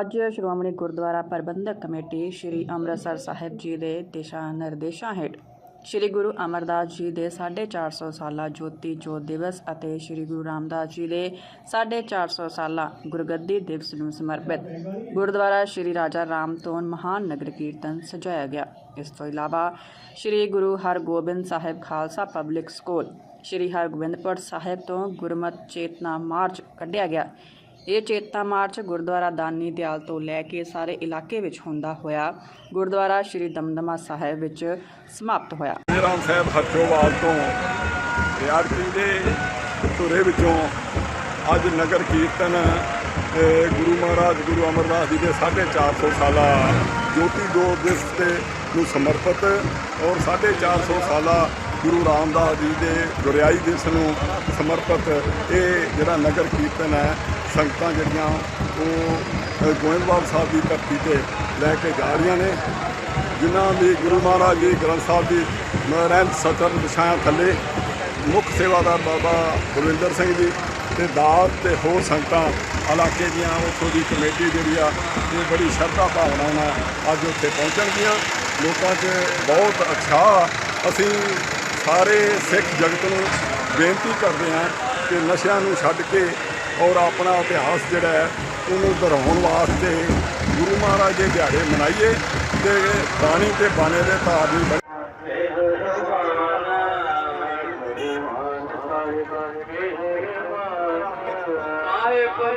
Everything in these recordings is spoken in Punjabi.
ਅੱਜ ਸ਼੍ਰੋਮਣੀ ਗੁਰਦੁਆਰਾ ਪ੍ਰਬੰਧਕ ਕਮੇਟੀ ਸ੍ਰੀ ਅੰਮ੍ਰਿਤਸਰ ਸਾਹਿਬ ਜੀ ਦੇ ਦਿਸ਼ਾ ਨਿਰਦੇਸ਼ਾਂ ਹੇਠ ਸ੍ਰੀ ਗੁਰੂ ਅਮਰਦਾਸ ਜੀ ਦੇ 450 ਸਾਲਾ ਜੋਤੀ ਜੋਤ ਦਿਵਸ ਅਤੇ ਸ੍ਰੀ ਗੁਰੂ ਰਾਮਦਾਸ ਜੀ ਦੇ 450 ਸਾਲਾ ਗੁਰਗੱਦੀ ਦਿਵਸ ਨੂੰ ਸਮਰਪਿਤ ਗੁਰਦੁਆਰਾ ਸ੍ਰੀ ਰਾਜਾ ਰਾਮ ਤੋਂ ਮਹਾਨ ਨਗਰ ਕੀਰਤਨ ਸਜਾਇਆ ਗਿਆ। ਇਸ ਤੋਂ ਇਲਾਵਾ ਸ੍ਰੀ ਗੁਰੂ ਹਰਗੋਬਿੰਦ ਸਾਹਿਬ ਖਾਲਸਾ ਪਬਲਿਕ ਸਕੂਲ, ਸ੍ਰੀ ਹਰਗੋਬਿੰਦਪੁਰ ਸਾਹਿਬ ਤੋਂ ਗੁਰਮਤਿ ਚੇਤਨਾ ਮਾਰਚ ਕੱਢਿਆ ਗਿਆ। ਇਹ ਚੇਤਾ ਮਾਰਚ ਗੁਰਦੁਆਰਾ ਦਾਨੀ ਦਿਆਲ ਤੋਂ ਲੈ ਕੇ ਸਾਰੇ ਇਲਾਕੇ ਵਿੱਚ ਹੁੰਦਾ ਹੋਇਆ ਗੁਰਦੁਆਰਾ ਸ੍ਰੀ ਦਮਦਮਾ ਸਾਹਿਬ ਵਿੱਚ ਸਮਾਪਤ ਹੋਇਆ। ਰਾਮ ਸਾਹਿਬ ਹਰਚੋਵਾਲ ਤੋਂ ਯਾਰਕੀ ਦੇ ਧੁਰੇ ਵਿੱਚੋਂ ਅੱਜ ਨਗਰ ਕੀਰਤਨ ਗੁਰੂ ਮਹਾਰਾਜ, ਗੁਰੂ ਅਮਰਦਾਸ ਜੀ ਦੇ 450 ਸਾਲਾ ਜੋਤੀ ਜੋਤ ਦਿਵਸ ਤੇ ਨੂੰ ਸਮਰਪਿਤ ਔਰ 450 ਸਾਲਾ ਗੁਰੂ ਰਾਮਦਾਸ ਜੀ ਦੇ ਗੁਰਿਆਈ ਦਿਵਸ ਨੂੰ ਸਮਰਪਿਤ ਇਹ ਜਿਹੜਾ ਨਗਰ ਕੀਰਤਨ ਹੈ ਸੰਗਤਾਂ ਜਿਹੜੀਆਂ ਉਹ ਅ, ਗੋਇੰਦਵਾਲ ਸਾਹਿਬ ਦੀ ਧਰਤੀ ਤੇ ਲੈ ਕੇ ਜਾ ਰਹੀਆਂ ਨੇ ਜਿਨ੍ਹਾਂ ਦੀ ਗੁਰੂ ਮਹਾਰਾਜ ਜੀ ਗ੍ਰੰਥ ਸਾਹਿਬ ਦੀ ਰਹਿਣ ਸਤਰ ਵਿਛਾਇਆ ਥੱਲੇ ਮੁੱਖ ਸੇਵਾਦਾਰ ਬਾਬਾ ਗੁਰਵਿੰਦਰ ਸਿੰਘ ਜੀ ਤੇ ਦਾਤ ਤੇ ਹੋਰ ਸੰਗਤਾਂ ਇਲਾਕੇ ਦੀਆਂ ਉੱਥੋਂ ਦੀ ਕਮੇਟੀ ਜਿਹੜੀ ਆ ਇਹ ਬੜੀ ਸ਼ਰਧਾ ਭਾਵਨਾ ਨਾਲ ਅੱਜ ਉੱਥੇ ਪਹੁੰਚਣਗੀਆਂ। ਲੋਕਾਂ 'ਚ ਬਹੁਤ ਉਤਸ਼ਾਹ। ਅਸੀਂ ਸਾਰੇ ਸਿੱਖ ਜਗਤ ਨੂੰ ਬੇਨਤੀ ਕਰਦੇ ਹਾਂ ਕਿ ਨਸ਼ਿਆਂ ਨੂੰ ਛੱਡ ਕੇ ਔਰ ਆਪਣਾ ਇਤਿਹਾਸ ਜਿਹੜਾ ਹੈ ਉਹਨੂੰ ਦੁਹਰਾਉਣ ਵਾਸਤੇ ਗੁਰੂ ਮਹਾਰਾਜ ਦੇ ਦਿਹਾੜੇ ਮਨਾਈਏ ਤੇ ਬਾਣੀ ਤੇ ਬਾਣੇ ਦੇ ਧਾਰਨੀ ਬਣ। ਆਏ ਪਰ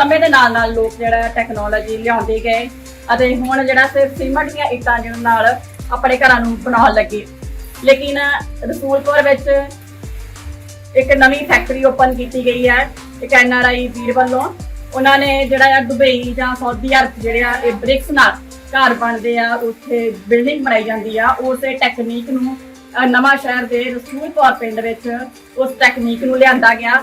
ਸਮੇਂ ਦੇ ਨਾਲ ਨਾਲ ਲੋਕ ਜਿਹੜਾ ਟੈਕਨੋਲੋਜੀ ਲਿਆਉਂਦੇ ਗਏ ਅਤੇ ਹੁਣ ਜਿਹੜਾ ਸਿਰਫ ਸੀਮਟ ਦੀਆਂ ਇੱਟਾਂ ਜਿਹਨਾਂ ਨਾਲ ਆਪਣੇ ਘਰਾਂ ਨੂੰ ਬਣਾਉਣ ਲੱਗੇ। ਲੇਕਿਨ ਰਸੂਲਪੁਰ ਵਿੱਚ ਇੱਕ ਨਵੀਂ ਫੈਕਟਰੀ ਓਪਨ ਕੀਤੀ ਗਈ ਹੈ, ਇੱਕ ਐਨਆਰਆਈ ਵੀਰ ਵੱਲੋਂ। ਉਹਨਾਂ ਨੇ ਜਿਹੜਾ ਆ ਦੁਬਈ ਜਾਂ ਸਾਊਦੀ ਅਰਬ ਜਿਹੜੇ ਆ, ਇਹ ਬ੍ਰਿਕਸ ਨਾਲ ਘਰ ਬਣਦੇ ਆ, ਉੱਥੇ ਬਿਲਡਿੰਗ ਬਣਾਈ ਜਾਂਦੀ ਆ। ਉਸੇ ਟੈਕਨੀਕ ਨੂੰ ਨਵਾਂ ਸ਼ਹਿਰ ਦੇ ਰਸੂਲਪੁਰ ਪਿੰਡ ਵਿੱਚ ਉਸ ਟੈਕਨੀਕ ਨੂੰ ਲਿਆਂਦਾ ਗਿਆ।